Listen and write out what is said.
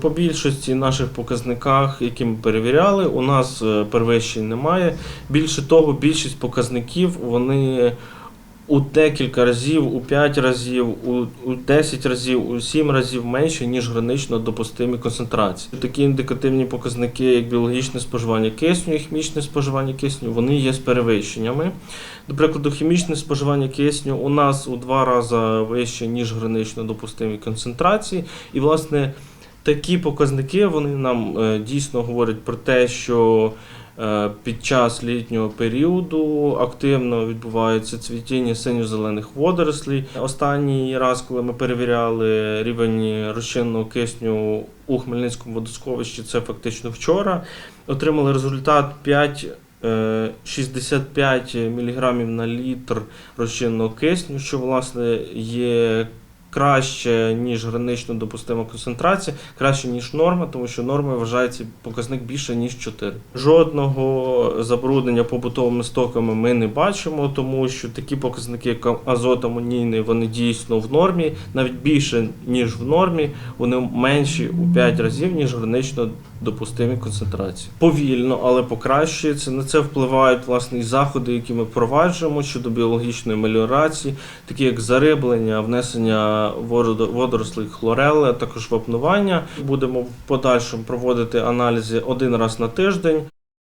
По більшості наших показниках, які ми перевіряли, у нас е, перевищень немає. Більше того, більшість показників вони у декілька разів, у 5 разів, у, у 10 разів, у 7 разів менше, ніж гранично допустимі концентрації. Такі індикативні показники, як біологічне споживання кисню і хімічне споживання кисню, вони є з перевищеннями. До прикладу, хімічне споживання кисню у нас у два рази вище, ніж гранично допустимі концентрації. І, власне, такі показники вони нам е, дійсно говорять про те, що е, під час літнього періоду активно відбувається цвітіння синьо-зелених водорослей. Останній раз, коли ми перевіряли рівень розчинного кисню у Хмельницькому водосховищі, це фактично вчора, отримали результат 5 е, 65 мг на літр розчинного кисню, що власне є краще, ніж гранично допустима концентрація, краще, ніж норма, тому що норма вважається показник більше, ніж 4. Жодного забруднення побутовими стоками ми не бачимо, тому що такі показники, як азот амонійний, вони дійсно в нормі, навіть більше, ніж в нормі, вони менші у 5 разів, ніж гранично допустимі концентрації. Повільно, але покращується. На це впливають власне і заходи, які ми впроваджуємо щодо біологічної меліорації, такі як зариблення, внесення водо- водорослей хлорели, а також вапнування. Будемо в подальшому проводити аналізи один раз на тиждень.